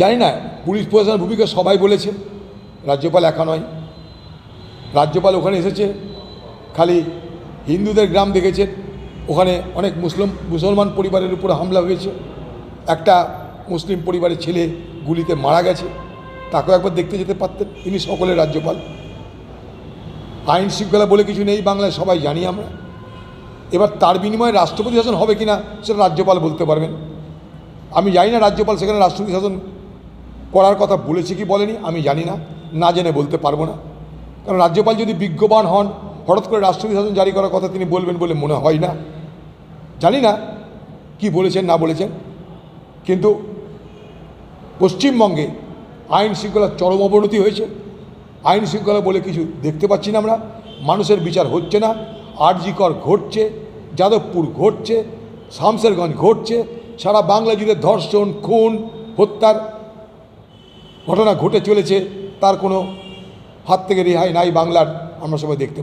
জানি না, পুলিশ প্রশাসনের ভূমিকা সবাই বলেছে, রাজ্যপাল একা নয়। রাজ্যপাল ওখানে এসেছে, খালি হিন্দুদের গ্রাম দেখেছে, ওখানে অনেক মুসলিম, মুসলমান পরিবারের উপর হামলা হয়েছে, একটা মুসলিম পরিবারের ছেলে গুলিতে মারা গেছে, তাকেও একবার দেখতে যেতে পারতেন তিনি সকলের রাজ্যপাল। আইন শৃঙ্খলা বলে কিছু নেই, বাংলায় সবাই জানি আমরা। এবার তার বিনিময়ে রাষ্ট্রপতি শাসন হবে কি না সেটা রাজ্যপাল বলতে পারবেন। আমি জানি না রাজ্যপাল সেখানে রাষ্ট্রপতি শাসন করার কথা বলেছে কি বলেনি, আমি জানি না না জেনে বলতে পারব না। কারণ রাজ্যপাল যদি বিজ্ঞবান হন, হঠাৎ করে রাষ্ট্রপতি শাসন জারি করার কথা তিনি বলবেন বলে মনে হয় না। জানি না কি বলেছেন, না বলেছেন। কিন্তু পশ্চিমবঙ্গে আইন শৃঙ্খলার চরম অবনতি হয়েছে। আইন শৃঙ্খলা বলে কিছু দেখতে পাচ্ছি না আমরা। মানুষের বিচার হচ্ছে না। আরজিকর ঘটছে, যাদবপুর ঘটছে শামসেরগঞ্জ ঘটছে, সারা বাংলা জুড়ে ধর্ষণ, খুন, হত্যার ঘটনা ঘটে চলেছে তার কোনো হাত থেকে রেহাই নাই বাংলার আমরা সবাই দেখতে